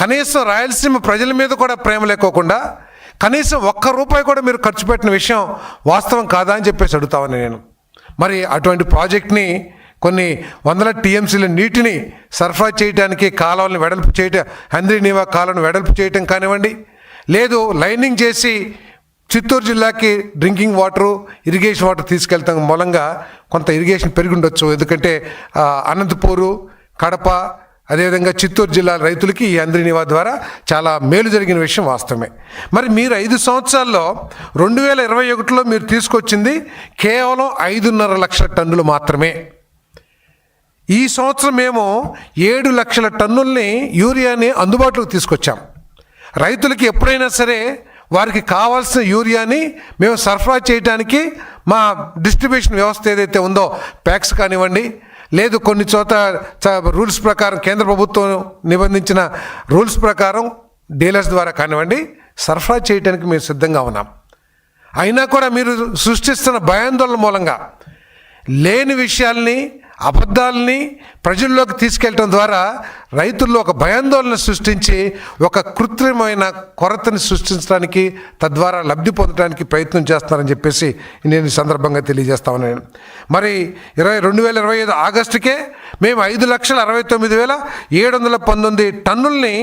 కనీసం రాయలసీమ ప్రజల మీద కూడా ప్రేమ లేకోకుండా కనీసం ఒక్క రూపాయి కూడా మీరు ఖర్చు పెట్టిన విషయం వాస్తవం కాదా అని చెప్పేసి అడుగుతామని నేను. మరి అటువంటి ప్రాజెక్ట్ని కొన్ని వందల టీఎంసీల నీటిని సరఫరా చేయడానికి కాలువలను వెడల్పు చేయటం హంద్రీ నీవా కాలువను వెడల్పు చేయటం కానివ్వండి లేదు లైనింగ్ చేసి చిత్తూరు జిల్లాకి డ్రింకింగ్ వాటరు ఇరిగేషన్ వాటర్ తీసుకెళ్తాం మూలంగా కొంత ఇరిగేషన్ పెరిగి ఉండొచ్చు. ఎందుకంటే అనంతపూరు కడప అదేవిధంగా చిత్తూరు జిల్లా రైతులకి ఈ అంద్రినివా ద్వారా చాలా మేలు జరిగిన విషయం వాస్తవమే. మరి మీరు ఐదు సంవత్సరాల్లో రెండు వేల ఇరవై ఒకటిలో మీరు తీసుకొచ్చింది కేవలం ఐదున్నర లక్షల టన్నులు మాత్రమే. ఈ సంవత్సరం మేము ఏడు లక్షల టన్నుల్ని యూరియాని అందుబాటులోకి తీసుకొచ్చాం. రైతులకి ఎప్పుడైనా సరే వారికి కావాల్సిన యూరియాని మేము సరఫరా చేయడానికి మా డిస్ట్రిబ్యూషన్ వ్యవస్థ ఏదైతే ఉందో ప్యాక్స్ కానివ్వండి లేదు కొన్ని చోట రూల్స్ ప్రకారం కేంద్ర ప్రభుత్వం నిబంధించిన రూల్స్ ప్రకారం డీలర్స్ ద్వారా కానివ్వండి సరఫరా చేయడానికి మేము సిద్ధంగా ఉన్నాం. అయినా కూడా మీరు సృష్టిస్తున్న భయాందోళన మూలంగా లేని విషయాల్ని అబద్ధాలని ప్రజల్లోకి తీసుకెళ్ళటం ద్వారా రైతుల్లో ఒక భయాందోళన సృష్టించి ఒక కృత్రిమైన కొరతని సృష్టించడానికి తద్వారా లబ్ధి పొందడానికి ప్రయత్నం చేస్తున్నారని చెప్పేసి నేను ఈ సందర్భంగా తెలియజేస్తా ఉన్నాను. మరి ఇరవై రెండు వేల ఇరవై ఐదు ఆగస్టుకే మేము ఐదు లక్షల అరవై తొమ్మిది వేల ఏడు వందల పంతొమ్మిది టన్నుల్ని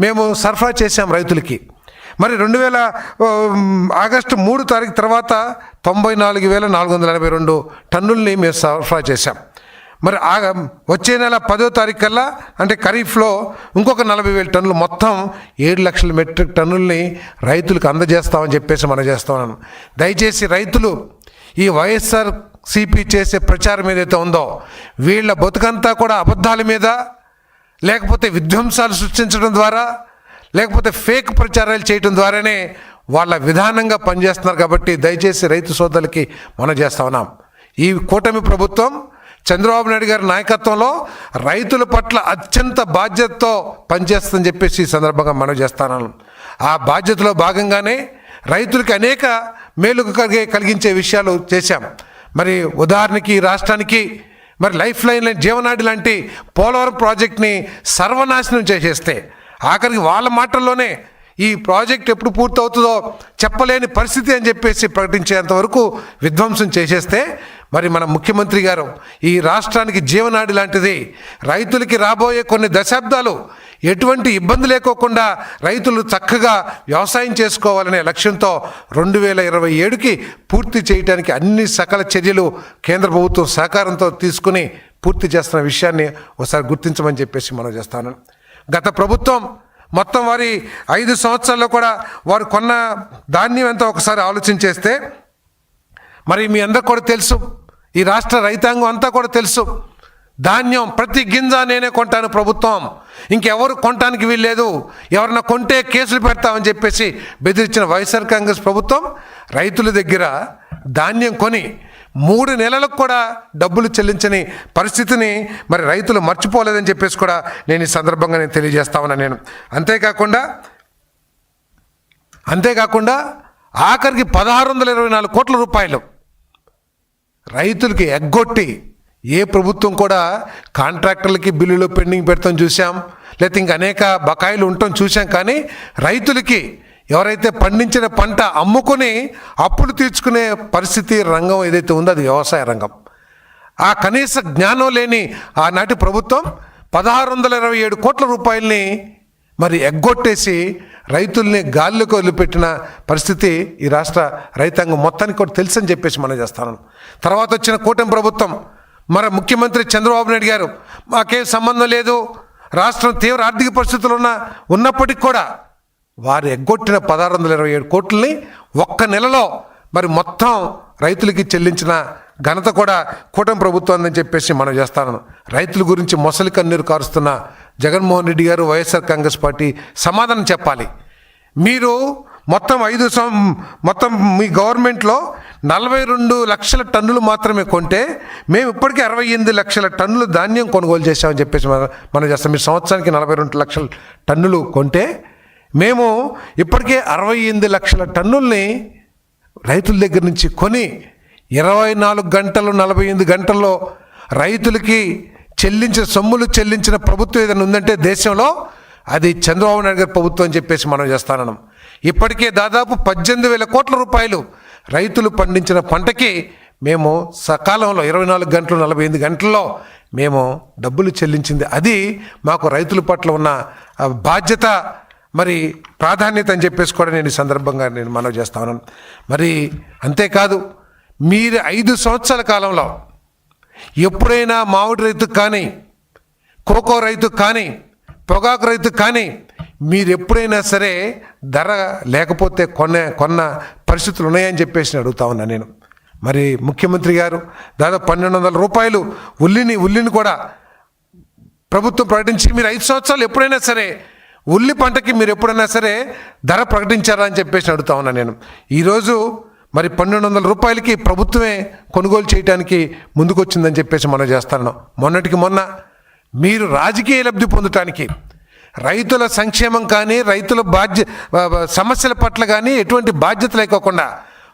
మేము సరఫరా చేశాం రైతులకి. మరి రెండు వేల ఆగస్టు మూడు తారీఖు తర్వాత తొంభై నాలుగు వేల నాలుగు వందల ఎనభై రెండు టన్నుల్ని మేము సరఫరా చేశాం. మరి ఆ వచ్చే నెల పదో తారీఖు కల్లా అంటే ఖరీఫ్లో ఇంకొక నలభై వేల టన్నులు మొత్తం ఏడు లక్షల మెట్రిక్ టన్నుల్ని రైతులకు అందజేస్తామని చెప్పేసి మనం చేస్తున్నాను. దయచేసి రైతులు ఈ వైఎస్ఆర్ సిపి చేసే ప్రచారం ఏదైతే ఉందో వీళ్ళ బతుకంతా కూడా అబద్ధాల మీద లేకపోతే విధ్వంసాలు సృష్టించడం ద్వారా లేకపోతే ఫేక్ ప్రచారాలు చేయడం ద్వారానే వాళ్ళ విధానంగా పనిచేస్తున్నారు కాబట్టి దయచేసి రైతు సోదరులకి మనం చేస్తా ఉన్నాం. ఈ కూటమి ప్రభుత్వం చంద్రబాబు నాయుడు గారి నాయకత్వంలో రైతుల పట్ల అత్యంత బాధ్యతతో పనిచేస్తుందని చెప్పేసి ఈ సందర్భంగా మనం చేస్తాను. ఆ బాధ్యతలో భాగంగానే రైతులకి అనేక మేలు కలిగే కలిగించే విషయాలు చేశాం. మరి ఉదాహరణకి రాష్ట్రానికి మరి లైఫ్ లైన్ జీవనాడి లాంటి పోలవరం ప్రాజెక్ట్ని సర్వనాశనం చేసేస్తే ఆఖరికి వాళ్ళ మాటల్లోనే ఈ ప్రాజెక్ట్ ఎప్పుడు పూర్తవుతుందో చెప్పలేని పరిస్థితి అని చెప్పేసి ప్రకటించేంత వరకు విధ్వంసం చేసేస్తే మరి మన ముఖ్యమంత్రి గారు ఈ రాష్ట్రానికి జీవనాడి లాంటిది. రైతులకి రాబోయే కొన్ని దశాబ్దాలు ఎటువంటి ఇబ్బంది లేకోకుండా రైతులు చక్కగా వ్యవసాయం చేసుకోవాలనే లక్ష్యంతో రెండు వేల ఇరవై ఏడుకి పూర్తి చేయడానికి అన్ని సకల చర్యలు కేంద్ర ప్రభుత్వం సహకారంతో తీసుకుని పూర్తి చేస్తున్న విషయాన్ని ఒకసారి గుర్తించమని చెప్పేసి మనం చేస్తాను. గత ప్రభుత్వం మొత్తం వారి ఐదు సంవత్సరాల్లో కూడా వారు కొన్న ధాన్యం ఎంత ఒకసారి ఆలోచన చేస్తే మరి మీ అందరికి కూడా తెలుసు. ఈ రాష్ట్ర రైతాంగం అంతా కూడా తెలుసు. ధాన్యం ప్రతి గింజ నేనే కొంటాను ప్రభుత్వం. ఇంకెవరు కొనటానికి వీల్లేదు. ఎవరన్నా కొంటే కేసులు పెడతామని చెప్పేసి బెదిరించిన వైఎస్ఆర్ కాంగ్రెస్ ప్రభుత్వం రైతుల దగ్గర ధాన్యం కొని మూడు నెలలకు కూడా డబ్బులు చెల్లించని పరిస్థితిని మరి రైతులు మర్చిపోలేదని చెప్పేసి కూడా నేను ఈ సందర్భంగా నేను తెలియజేస్తా ఉన్నా నేను. అంతేకాకుండా అంతేకాకుండా ఆఖరికి పదహారు వందల ఇరవై నాలుగు కోట్ల రూపాయలు రైతులకి ఎగ్గొట్టి ఏ ప్రభుత్వం కూడా కాంట్రాక్టర్లకి బిల్లులు పెండింగ్ పెడతాం చూసాం లేకపోతే ఇంక అనేక బకాయిలు ఉండటం చూసాం కానీ రైతులకి ఎవరైతే పండించిన పంట అమ్ముకొని అప్పులు తీర్చుకునే పరిస్థితి రంగం ఏదైతే ఉందో అది వ్యవసాయ రంగం. ఆ కనీస జ్ఞానం లేని ఆనాటి ప్రభుత్వం పదహారు వందల ఇరవై ఏడు కోట్ల రూపాయలని మరి ఎగ్గొట్టేసి రైతుల్ని గాల్లోకి వదిలిపెట్టిన పరిస్థితి ఈ రాష్ట్ర రైతాంగం మొత్తానికి కూడా తెలుసని చెప్పేసి మనం చేస్తాను. తర్వాత వచ్చిన కూటమి ప్రభుత్వం మరి ముఖ్యమంత్రి చంద్రబాబు నాయుడు గారు మాకేం సంబంధం లేదు రాష్ట్రం తీవ్ర ఆర్థిక పరిస్థితులు ఉన్న ఉన్నప్పటికీ కూడా వారు ఎగ్గొట్టిన పదహారు వందల ఇరవై ఏడు కోట్లని ఒక్క నెలలో మరి మొత్తం రైతులకి చెల్లించిన ఘనత కూడా కూటమి ప్రభుత్వం అని చెప్పేసి మనం చేస్తాను. రైతుల గురించి మొసలి కన్నీరు కారుస్తున్న జగన్మోహన్ రెడ్డి గారు వైఎస్ఆర్ కాంగ్రెస్ పార్టీ సమాధానం చెప్పాలి. మీరు మొత్తం ఐదు సం మొత్తం మీ గవర్నమెంట్లో నలభై రెండు లక్షల టన్నులు మాత్రమే కొంటే మేము ఇప్పటికే అరవై ఎనిమిది లక్షల టన్నులు ధాన్యం కొనుగోలు చేశామని చెప్పేసి మనం మనం చేస్తాం. మీరు సంవత్సరానికి నలభై రెండు లక్షల టన్నులు కొంటే మేము ఇప్పటికే అరవై ఎనిమిది లక్షల టన్నుల్ని రైతుల దగ్గర నుంచి కొని ఇరవై నాలుగు గంటలు నలభై ఎనిమిది గంటల్లో రైతులకి చెల్లించిన సొమ్ములు చెల్లించిన ప్రభుత్వం ఏదైనా ఉందంటే దేశంలో అది చంద్రబాబు నాయుడు గారి ప్రభుత్వం అని చెప్పేసి మనం చేస్తానం ఇప్పటికే దాదాపు పద్దెనిమిది వేల కోట్ల రూపాయలు రైతులు పండించిన పంటకి మేము సకాలంలో ఇరవై నాలుగు గంటలు నలభై ఎనిమిది గంటల్లో మేము డబ్బులు చెల్లించింది. అది మాకు రైతుల పట్ల ఉన్న బాధ్యత మరి ప్రాధాన్యత అని చెప్పేసి కూడా నేను ఈ సందర్భంగా నేను మనవి చేస్తా ఉన్నాను. మరి అంతేకాదు మీరు ఐదు సంవత్సరాల కాలంలో ఎప్పుడైనా మామిడి రైతుకు కానీ కోకో రైతు కానీ పొగాకు రైతు కానీ మీరు ఎప్పుడైనా సరే ధర లేకపోతే కొన్న కొన్న పరిస్థితులు ఉన్నాయని చెప్పేసి అడుగుతా ఉన్నా నేను. మరి ముఖ్యమంత్రి గారు దాదాపు పన్నెండు వందల రూపాయలు ఉల్లిని ఉల్లిని కూడా ప్రభుత్వం ప్రకటించి మీరు ఐదు సంవత్సరాలు ఎప్పుడైనా సరే ఉల్లి పంటకి మీరు ఎప్పుడైనా సరే ధర ప్రకటించారా అని చెప్పేసి అడుగుతా ఉన్నా నేను. ఈరోజు మరి పన్నెండు వందల రూపాయలకి ప్రభుత్వమే కొనుగోలు చేయడానికి ముందుకొచ్చిందని చెప్పేసి మనం చేస్తాను. మొన్నటికి మొన్న మీరు రాజకీయ లబ్ధి పొందటానికి రైతుల సంక్షేమం కానీ రైతుల బాధ్య సమస్యల పట్ల కానీ ఎటువంటి బాధ్యత లేకోకుండా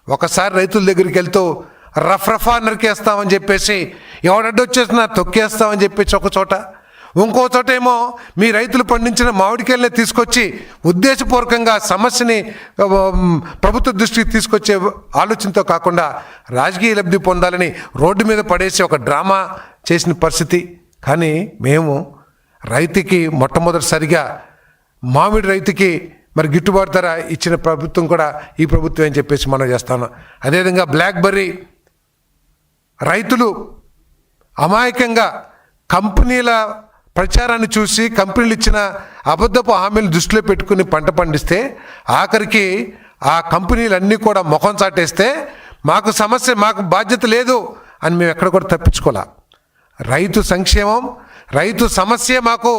ఒకసారి రైతుల దగ్గరికి వెళ్తూ రఫ్ రఫా నరికేస్తామని చెప్పేసి ఎవడడ్డొచ్చేసినా తొక్కేస్తామని చెప్పేసి ఒక చోట ఇంకో చోటేమో మీ రైతులు పండించిన మామిడికాయలనే తీసుకొచ్చి ఉద్దేశపూర్వకంగా సమస్యని ప్రభుత్వ దృష్టికి తీసుకొచ్చే ఆలోచనతో కాకుండా రాజకీయ లబ్ధి పొందాలని రోడ్డు మీద పడేసి ఒక డ్రామా చేసిన పరిస్థితి. కానీ మేము రైతుకి మొట్టమొదటిసారిగా మామిడి రైతుకి మరి గిట్టుబాటు ధర ఇచ్చిన ప్రభుత్వం కూడా ఈ ప్రభుత్వం అని చెప్పేసి మనం చేస్తాను. అదేవిధంగా బ్లాక్బెర్రీ రైతులు అమాయకంగా కంపెనీల ప్రచారాన్ని చూసి కంపెనీలు ఇచ్చిన అబద్ధపు హామీలు దృష్టిలో పెట్టుకుని పంట పండిస్తే ఆఖరికి ఆ కంపెనీలన్నీ కూడా ముఖం చాటేస్తే మాకు సమస్య మాకు బాధ్యత లేదు అని మేము ఎక్కడ కూడా తప్పించుకోలే. రైతు సంక్షేమం రైతు సమస్య మాకు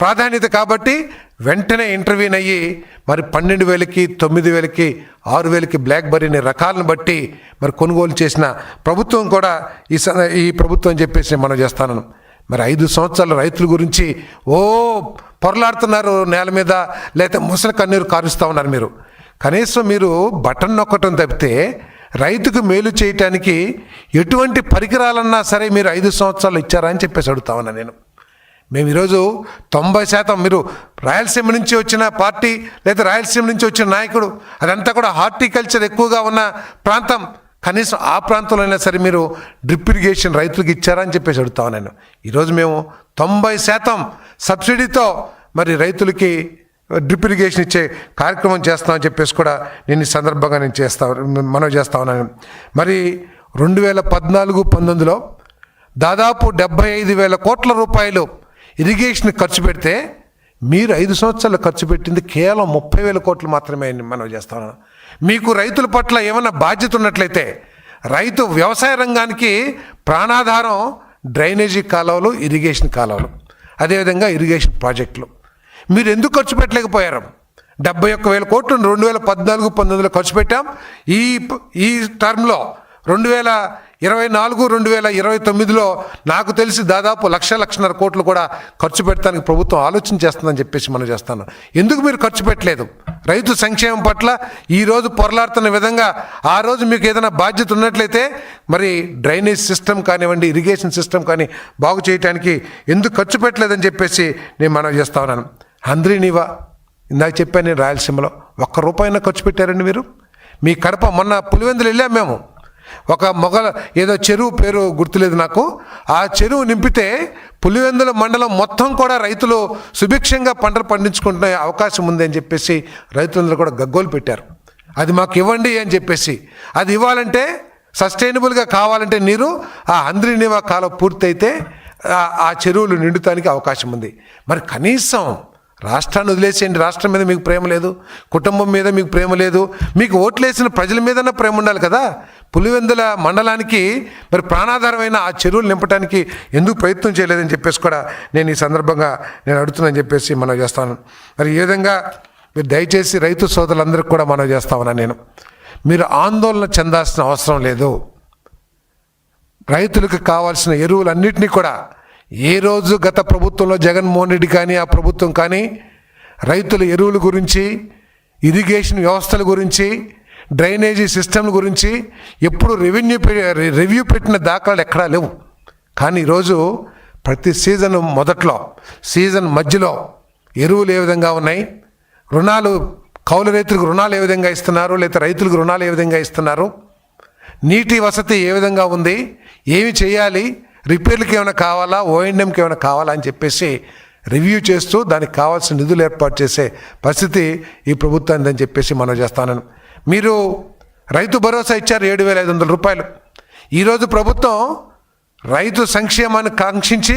ప్రాధాన్యత కాబట్టి వెంటనే ఇంటర్వ్యూన్ అయ్యి మరి పన్నెండు వేలకి తొమ్మిది వేలకి ఆరు వేలకి బ్లాక్ బెర్రీని రకాలను బట్టి మరి కొనుగోలు చేసిన ప్రభుత్వం కూడా ఈ స ఈ ప్రభుత్వం చెప్పేసి మనం చేస్తాను. మరి ఐదు సంవత్సరాల రైతుల గురించి ఓ పొరలాడుతున్నారు నేల మీద లేకపోతే ముసలి కన్నీరు కారుస్తూ ఉన్నారు మీరు. కనీసం మీరు బటన్ నొక్కటం తప్పితే రైతుకు మేలు చేయటానికి ఎటువంటి పరికరాలన్నా సరే మీరు ఐదు సంవత్సరాలు ఇచ్చారా అని చెప్పేసి అడుగుతా ఉన్నా నేను. మేము ఈరోజు తొంభై శాతం మీరు రాయలసీమ నుంచి వచ్చిన పార్టీ లేదా రాయలసీమ నుంచి వచ్చిన నాయకుడు అదంతా కూడా హార్టికల్చర్ ఎక్కువగా ఉన్న ప్రాంతం. కనీసం ఆ ప్రాంతంలో అయినా సరే మీరు డ్రిప్ ఇరిగేషన్ రైతులకు ఇచ్చారని చెప్పేసి అడుగుతాను నేను. ఈరోజు మేము తొంభై శాతం సబ్సిడీతో మరి రైతులకి డ్రిప్ ఇరిగేషన్ ఇచ్చే కార్యక్రమం చేస్తామని చెప్పేసి కూడా నేను ఈ సందర్భంగా నేను చేస్తా మనవి చేస్తా ఉన్నాను. మరి రెండు వేల పద్నాలుగు పంతొమ్మిదిలో దాదాపు డెబ్బై ఐదు వేల కోట్ల రూపాయలు ఇరిగేషన్ ఖర్చు పెడితే మీరు ఐదు సంవత్సరాలు ఖర్చు పెట్టింది కేవలం ముప్పై వేల కోట్లు మాత్రమే అని మనం చేస్తాను మీకు రైతుల పట్ల ఏమైనా బాధ్యత ఉన్నట్లయితే రైతు వ్యవసాయ రంగానికి ప్రాణాధారం డ్రైనేజీ కాలువలు ఇరిగేషన్ కాలువలు. అదేవిధంగా ఇరిగేషన్ ప్రాజెక్టులు. మీరు ఎందుకు ఖర్చు పెట్టలేకపోయారు? డెబ్బై ఒక్క వేల కోట్లు రెండు వేల పద్నాలుగు పంతొమ్మిదిలో ఖర్చు పెట్టాం. ఈ ఈ టర్మ్లో రెండు వేల ఇరవై నాలుగు రెండు వేల ఇరవై తొమ్మిదిలో నాకు తెలిసి దాదాపు లక్ష లక్షన్నర కోట్లు కూడా ఖర్చు పెట్టడానికి ప్రభుత్వం ఆలోచన చేస్తుందని చెప్పేసి మనం చేస్తాను. ఎందుకు మీరు ఖర్చు పెట్టలేదు? రైతు సంక్షేమం పట్ల ఈరోజు పొరలాడుతున్న విధంగా ఆ రోజు మీకు ఏదైనా బాధ్యత ఉన్నట్లయితే మరి డ్రైనేజ్ సిస్టమ్ కానివ్వండి ఇరిగేషన్ సిస్టమ్ కానీ బాగు చేయడానికి ఎందుకు ఖర్చు పెట్టలేదని చెప్పేసి నేను మనం చేస్తా ఉన్నాను. అంద్రీనివా ఇందాక చెప్పాను నేను రాయలసీమలో ఒక్క రూపాయినా ఖర్చు పెట్టారండి మీరు? మీ కడప మొన్న పులివెందులు వెళ్ళాం మేము. ఒక మొగల ఏదో చెరువు పేరు గుర్తులేదు నాకు. ఆ చెరువు నింపితే పులివెందుల మండలం మొత్తం కూడా రైతులు సుభిక్షంగా పంటలు పండించుకుంటున్న అవకాశం ఉంది అని చెప్పేసి రైతులందరూ కూడా గగ్గోలు పెట్టారు. అది మాకు ఇవ్వండి అని చెప్పేసి. అది ఇవ్వాలంటే సస్టైనబుల్గా కావాలంటే నీరు ఆ అంద్రినివా కాలం పూర్తయితే ఆ చెరువులు నిండుతానికి అవకాశం ఉంది. మరి కనీసం రాష్ట్రాన్ని వదిలేసేయండి. రాష్ట్రం మీద మీకు ప్రేమ లేదు. కుటుంబం మీద మీకు ప్రేమ లేదు. మీకు ఓట్లేసిన ప్రజల మీదన్నా ప్రేమ ఉండాలి కదా. పులివెందుల మండలానికి మరి ప్రాణాధారమైన ఆ చెరువులు నింపడానికి ఎందుకు ప్రయత్నం చేయలేదని చెప్పేసి కూడా నేను ఈ సందర్భంగా నేను అడుగుతున్నానని చెప్పేసి మనం చేస్తాను. మరి ఈ విధంగా మీరు దయచేసి రైతు సోదరులందరికీ కూడా మనం చేస్తా ఉన్నాను నేను. మీరు ఆందోళన చెందాల్సిన అవసరం లేదు. రైతులకు కావాల్సిన ఎరువులన్నింటినీ కూడా ఏ రోజు గత ప్రభుత్వంలో జగన్మోహన్ రెడ్డి కానీ ఆ ప్రభుత్వం కానీ రైతుల ఎరువుల గురించి ఇరిగేషన్ వ్యవస్థల గురించి డ్రైనేజీ సిస్టమ్ల గురించి ఎప్పుడు రెవెన్యూ పె- రివ్యూ పెట్టిన దాఖలాలు ఎక్కడా లేవు. కానీ ఈరోజు ప్రతి సీజన్ మొదట్లో సీజన్ మధ్యలో ఎరువులు ఏ విధంగా ఉన్నాయి రుణాలు కౌలు రైతులకు రుణాలు ఏ విధంగా ఇస్తున్నారు లేదా రైతులకు రుణాలు ఏ విధంగా ఇస్తున్నారు నీటి వసతి ఏ విధంగా ఉంది ఏమి చేయాలి రిపేర్లకి ఏమైనా కావాలా? ఓఎండ్ఎంకి ఏమైనా కావాలా అని చెప్పేసి రివ్యూ చేస్తూ దానికి కావాల్సిన నిధులు ఏర్పాటు చేసే పరిస్థితి ఈ ప్రభుత్వాన్ని అని చెప్పేసి మనం చేస్తానని. మీరు రైతు భరోసా ఇచ్చారు ఏడు వేల ఐదు వందల రూపాయలు. ఈరోజు ప్రభుత్వం రైతు సంక్షేమాన్ని కాంక్షించి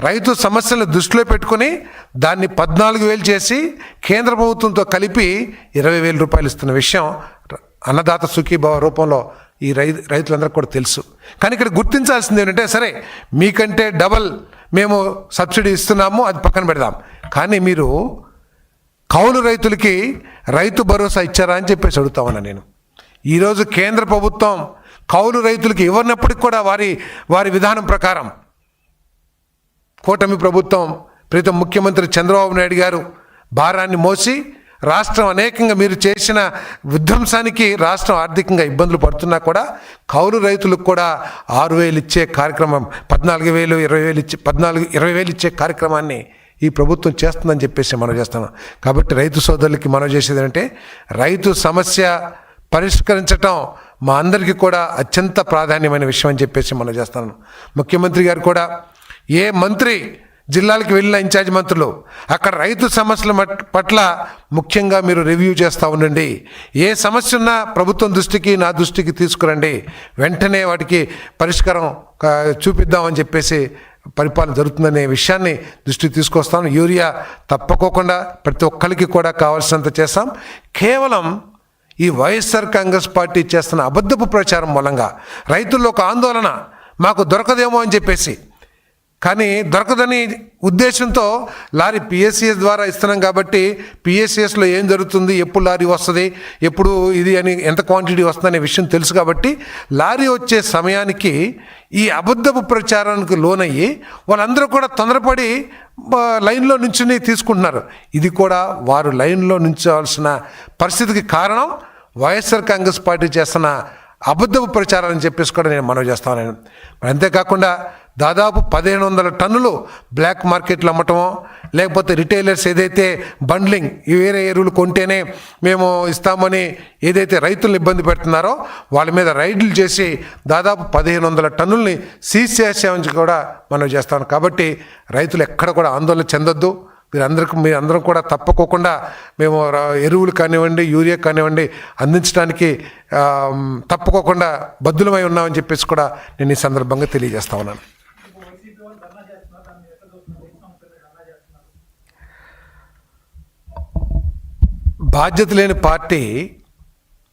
రైతు సమస్యలను దృష్టిలో పెట్టుకుని దాన్ని పద్నాలుగు వేలు చేసి కేంద్ర ప్రభుత్వంతో కలిపి ఇరవై వేల రూపాయలు ఇస్తున్న విషయం అన్నదాత సుఖీభావ రూపంలో ఈ రై రైతులందరికీ కూడా తెలుసు. కానీ ఇక్కడ గుర్తించాల్సింది ఏంటంటే సరే మీకంటే డబల్ మేము సబ్సిడీ ఇస్తున్నాము అది పక్కన పెడదాం. కానీ మీరు కౌలు రైతులకి రైతు భరోసా ఇచ్చారా అని చెప్పేసి అడుగుతామన్నా నేను. ఈరోజు కేంద్ర ప్రభుత్వం కౌలు రైతులకి ఇవ్వనప్పటికి కూడా వారి వారి విధానం ప్రకారం కూటమి ప్రభుత్వం ప్రతి ముఖ్యమంత్రి చంద్రబాబు నాయుడు గారు భారాన్ని మోసి రాష్ట్రం అనేకంగా మీరు చేసిన విధ్వంసానికి రాష్ట్రం ఆర్థికంగా ఇబ్బందులు పడుతున్నా కూడా కౌలు రైతులకు కూడా ఆరు వేలు ఇచ్చే కార్యక్రమం పద్నాలుగు వేలు ఇరవై వేలు ఇచ్చే పద్నాలుగు ఇరవై వేలు ఇచ్చే కార్యక్రమాన్ని ఈ ప్రభుత్వం చేస్తుందని చెప్పేసి మనం చేస్తున్నాం. కాబట్టి రైతు సోదరులకి మనం చేసేది ఏంటంటే రైతు సమస్య పరిష్కరించటం మా అందరికీ కూడా అత్యంత ప్రాధాన్యమైన విషయం అని చెప్పేసి మనం చేస్తున్నాను ముఖ్యమంత్రి గారు కూడా ఏ మంత్రి జిల్లాలకు వెళ్ళిన ఇన్ఛార్జ్ మంత్రులు అక్కడ రైతు సమస్యల మట్- పట్ల ముఖ్యంగా మీరు రివ్యూ చేస్తూ ఉండండి. ఏ సమస్య ఉన్నా ప్రభుత్వం దృష్టికి నా దృష్టికి తీసుకురండి. వెంటనే వాటికి పరిష్కారం చూపిద్దామని చెప్పేసి పరిపాలన జరుగుతుందనే విషయాన్ని దృష్టికి తీసుకొస్తాను. యూరియా తప్పకోకుండా ప్రతి ఒక్కరికి కూడా కావాల్సినంత చేస్తాం. కేవలం ఈ వైఎస్ఆర్ కాంగ్రెస్ పార్టీ చేస్తున్న అబద్ధపు ప్రచారం మూలంగా రైతుల్లో ఒక ఆందోళన మాకు దొరకదేమో అని చెప్పేసి కానీ దొరకదని ఉద్దేశంతో లారీ పిఎస్సిఎస్ ద్వారా ఇస్తున్నాం కాబట్టి పిఎస్సిఎస్లో ఏం జరుగుతుంది ఎప్పుడు లారీ వస్తుంది ఎప్పుడు ఇది అని ఎంత క్వాంటిటీ వస్తుందనే విషయం తెలుసు కాబట్టి లారీ వచ్చే సమయానికి ఈ అబద్ధపు ప్రచారానికి లోనయ్యి వాళ్ళందరూ కూడా తొందరపడి లైన్లో నుంచుని తీసుకుంటున్నారు. ఇది కూడా వారు లైన్లో నుంచవలసిన పరిస్థితికి కారణం వైఎస్ఆర్ కాంగ్రెస్ పార్టీ చేస్తున్న అబద్ధపు ప్రచారాన్ని చెప్పేసి కూడా నేను మనవి చేస్తాను నేను అంతేకాకుండా దాదాపు పదిహేను వందల టన్నులు బ్లాక్ మార్కెట్లో అమ్మటమో లేకపోతే రిటైలర్స్ ఏదైతే బండ్లింగ్ ఈ వేరే ఎరువులు కొంటేనే మేము ఇస్తామని ఏదైతే రైతులను ఇబ్బంది పెడుతున్నారో వాళ్ళ మీద రైడ్లు చేసి దాదాపు పదిహేను వందల టన్నుల్ని సీజ్ చేసామని కూడా మనం చేస్తాం. కాబట్టి రైతులు ఎక్కడ కూడా ఆందోళన చెందొద్దు. మీరందరికీ మీ అందరం కూడా తప్పకోకుండా మేము ఎరువులు కానివ్వండి యూరియా కానివ్వండి అందించడానికి తప్పుకోకుండా బద్దులమై ఉన్నామని చెప్పేసి కూడా నేను ఈ సందర్భంగా తెలియజేస్తా ఉన్నాను. బాధ్యత లేని పార్టీ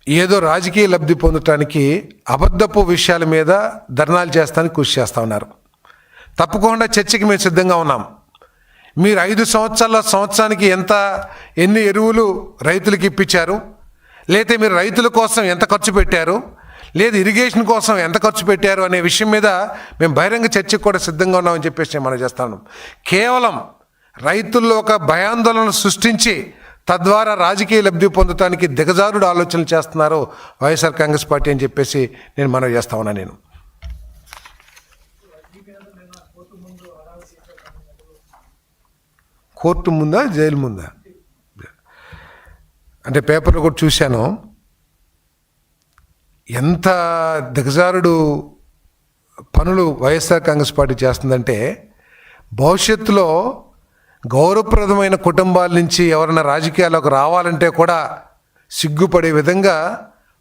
ఏదో రాజకీయ లబ్ధి పొందటానికి అబద్ధపు విషయాల మీద ధర్నాలు చేస్తానికి కృషి చేస్తూ ఉన్నారు. తప్పకుండా చర్చకి మేము సిద్ధంగా ఉన్నాం. మీరు ఐదు సంవత్సరాల సంవత్సరానికి ఎంత ఎన్ని ఎరువులు రైతులకు ఇప్పించారు? లేతే మీరు రైతుల కోసం ఎంత ఖర్చు పెట్టారు? లేదు ఇరిగేషన్ కోసం ఎంత ఖర్చు పెట్టారు అనే విషయం మీద మేము బహిరంగ చర్చకు కూడా సిద్ధంగా ఉన్నామని చెప్పేసి నేను మనం చేస్తాను కేవలం రైతుల్లో ఒక భయాందోళన సృష్టించి తద్వారా రాజకీయ లబ్ధి పొందటానికి దిగజారుడు ఆలోచనలు చేస్తున్నారు వైఎస్ఆర్ కాంగ్రెస్ పార్టీ అని చెప్పేసి నేను మనవి చేస్తా ఉన్నా నేను. కోర్టు ముందా జైలు ముందా? అంటే పేపర్లో కూడా చూశాను. ఎంత దిగజారుడు పనులు వైఎస్ఆర్ కాంగ్రెస్ పార్టీ చేస్తుందంటే భవిష్యత్తులో గౌరవప్రదమైన కుటుంబాల నుంచి ఎవరైనా రాజకీయాల్లోకి రావాలంటే కూడా సిగ్గుపడే విధంగా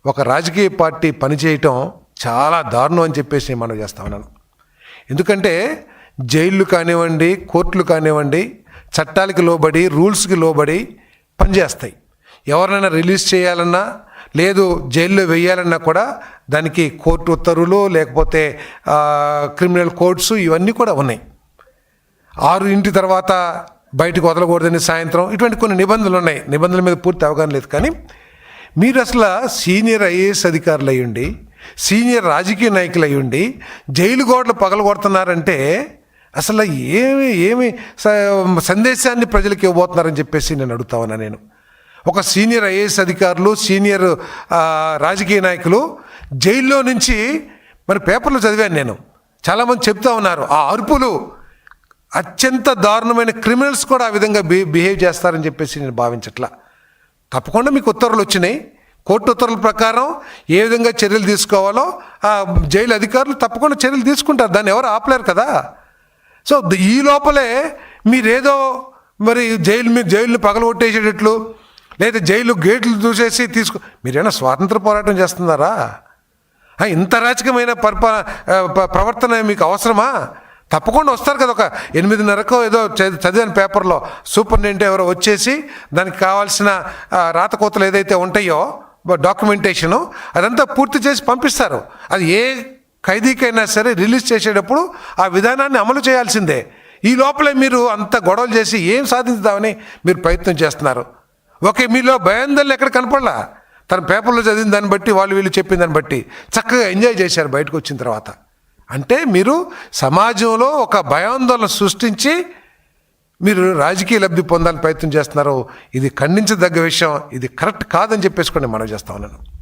ఒక రాజకీయ పార్టీ పనిచేయటం చాలా దారుణం అని చెప్పేసి నేను మనం చేస్తా ఉన్నాను. ఎందుకంటే జైళ్ళు కానివ్వండి కోర్టులు కానివ్వండి చట్టాలకి లోబడి రూల్స్కి లోబడి పనిచేస్తాయి. ఎవరినైనా రిలీజ్ చేయాలన్నా లేదు జైల్లో వేయాలన్నా కూడా దానికి కోర్టు ఉత్తర్వులు లేకపోతే క్రిమినల్ కోర్ట్స్ ఇవన్నీ కూడా ఉన్నాయి. ఆరు ఇంటి తర్వాత బయటకు వదలకూడదని సాయంత్రం ఇటువంటి కొన్ని నిబంధనలు ఉన్నాయి. నిబంధనల మీద పూర్తి అవగాహన లేదు కానీ మీరు అసలు సీనియర్ ఐఏఎస్ అధికారులు అయ్యుండి సీనియర్ రాజకీయ నాయకులు అయ్యుండి జైలు గోడలు పగలగొడుతున్నారంటే అసలు ఏమి ఏమి స- సందేశాన్ని ప్రజలకు ఇవ్వబోతున్నారని చెప్పేసి నేను అడుగుతా ఉన్నా నేను. ఒక సీనియర్ ఐఏఎస్ అధికారులు సీనియర్ రాజకీయ నాయకులు జైల్లో నుంచి మరి పేపర్లో చదివాను నేను. చాలామంది చెప్తా ఉన్నారు ఆ అరుపులు అత్యంత దారుణమైన క్రిమినల్స్ కూడా ఆ విధంగా బి బిహేవ్ చేస్తారని చెప్పేసి నేను భావించట్లా. తప్పకుండా మీకు ఉత్తర్వులు వచ్చినాయి. కోర్టు ఉత్తర్వుల ప్రకారం ఏ విధంగా చర్యలు తీసుకోవాలో ఆ జైలు అధికారులు తప్పకుండా చర్యలు తీసుకుంటారు. దాన్ని ఎవరు ఆపలేరు కదా. సో ద- ఈ లోపలే మీరేదో మరి జైలు మీరు జైలుని పగలగొట్టేసేటట్లు లేదా జైలు గేట్లు చూసేసి తీసుకు మీరేమైనా స్వాతంత్ర పోరాటం చేస్తున్నారా? ఇంత రాజకీయమైన పరిపా ప్రవర్తన మీకు అవసరమా? తప్పకుండా వస్తారు కదా ఒక ఎనిమిదిన్నరకు ఏదో చది- చదివాను పేపర్లో. సూపరింటెండెంట్ ఎవరో వచ్చేసి దానికి కావాల్సిన రాతకోతలు ఏదైతే ఉంటాయో డాక్యుమెంటేషను అదంతా పూర్తి చేసి పంపిస్తారు. అది ఏ ఖైదీకైనా సరే రిలీజ్ చేసేటప్పుడు ఆ విధానాన్ని అమలు చేయాల్సిందే. ఈ లోపలే మీరు అంత గొడవలు చేసి ఏం సాధించుదామని మీరు ప్రయత్నం చేస్తున్నారు. ఓకే మీలో భయాందోళన ఎక్కడ కనపడలా? తన పేపర్లో చదివిన దాన్ని బట్టి వాళ్ళు వీళ్ళు చెప్పిన దాన్ని బట్టి చక్కగా ఎంజాయ్ చేశారు బయటకు వచ్చిన తర్వాత. అంటే మీరు సమాజంలో ఒక భయాందోళన సృష్టించి మీరు రాజకీయ లబ్ధి పొందాలని ప్రయత్నం చేస్తున్నారు. ఇది ఖండించదగ్గ విషయం. ఇది కరెక్ట్ కాదని చెప్పేసుకోండి మనం చేస్తా ఉన్నాను.